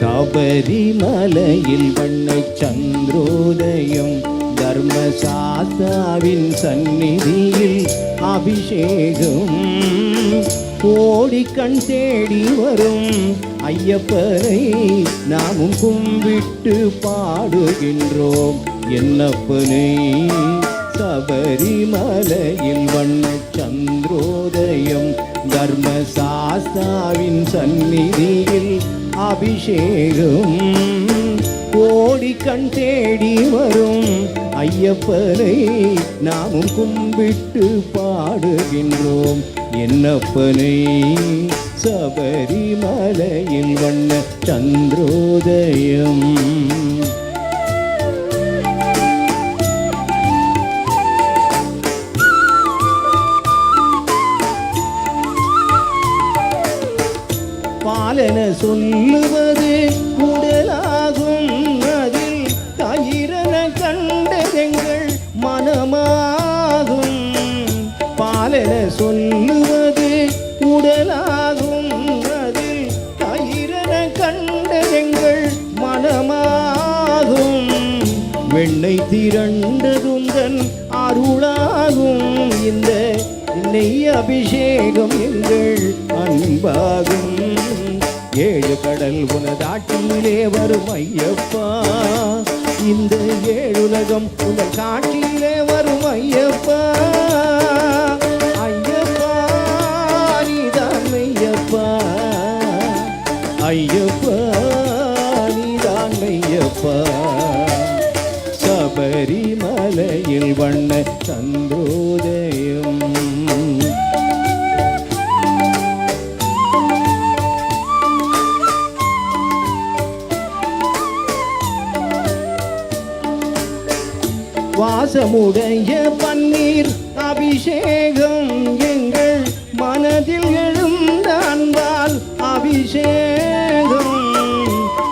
சபரிமலையில் வண்ண சந்திரோதயம் தர்மசாஸ்தாவின் சந்நிதியில் அபிஷேகம். கோடி கண் தேடி வரும் ஐயப்பனை நாமும் கும்பிட்டு பாடுகின்றோம். என்னப்பனை சபரிமலையில் வண்ண சந்திரோதயம் தர்ம சாஸ்தாவின் சந்நிதியில் அபிஷேகம். ஓடி கண் தேடி வரும் ஐயப்பனை நாமும் கும்பிட்டு பாடுகின்றோம். என்னப்பனை? சபரிமலையில் வண்ண சந்திரோதயம். பாலன சொல்லுவது உடலாகும். அதில் தயிரன கண்டதெங்கள் மனமாகும். பாலென சொல்லுவது உடலாகும். அதில் தயிரன கண்டதெங்கள் மனமாகும். வெண்ணை திரண்டதுந்தன் அருளாகும். இந்த நெய் அபிஷேகம் எங்கள் அன்பாகும். ஏழு கடல் உனதாட்டிலே வரும் ஐயப்பா. இந்த ஏழுலகம் உனல் காட்டிலே வரும் ஐயப்பா. ஐயப்பா நீதான் ஐயப்பா ஐயப்பா வாசமுடைய பன்னீர் அபிஷேகம் எங்கள் மனதில் எழுந்த அன்பால் அபிஷேகம்.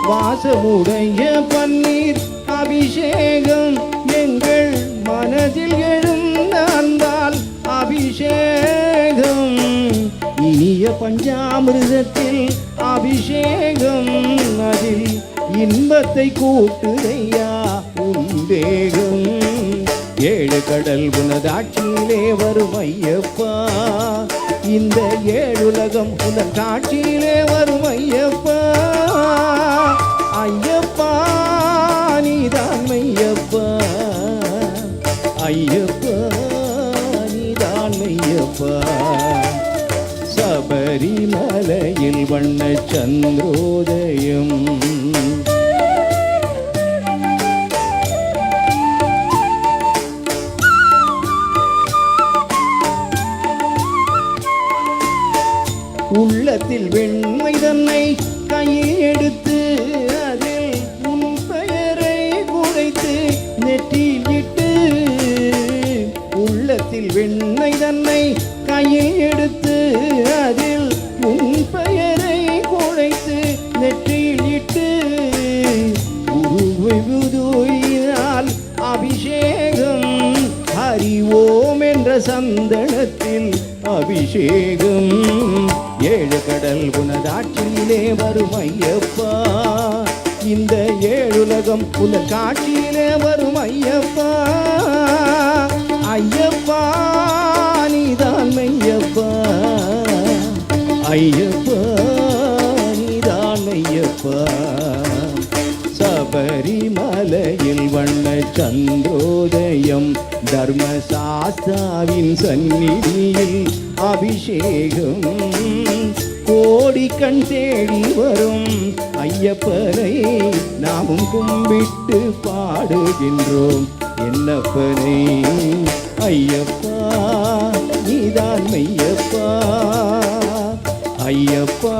வாசமுடைய பன்னீர் அபிஷேகம் எங்கள் மனதில் எழுந்த அன்பால் அபிஷேகம். இனிய பஞ்சாமிரதத்தில் அபிஷேகம். அதில் இன்பத்தை கூட்டுதையா உன் தேகம். ஏழு கடல் உனதாட்சியிலே வரும் ஐயப்பா இந்த ஏழுலகம் உனன் காட்சியிலே வரும் ஐயப்பா ஐயப்பா நீதான் ஐயப்பா ஐயப்பா நீதான் ஐயப்பா சபரிமலையில் வண்ண சந்திரோதயம். உள்ளத்தில் வெண்மை தன்னை கையில் எடுத்து அதில் உன் பெயரை குறைத்து நெற்றியில் இட்டு உள்ளத்தில் வெண்மை தன்னை கையில் என்ற சந்தனத்தில் அபிஷேகம். ஏழு கடல் உனதாட்சியிலே வரும் ஐயப்பா. இந்த ஏழுலகம் உன காட்சியிலே வரும் ஐயப்பா. ஐயப்பா நீதான் மெய்யப்பா. ஐயப்பா சந்திரோதயம் தர்மசாஸ்தாவின் சந்நிதியில் அபிஷேகம். கோடி கண் தேடி வரும் ஐயப்பனை நாமும் கும்பிட்டு பாடுகின்றோம். என்னப்பனை ஐயப்பா நீதான் மெய்யப்பா. ஐயப்பா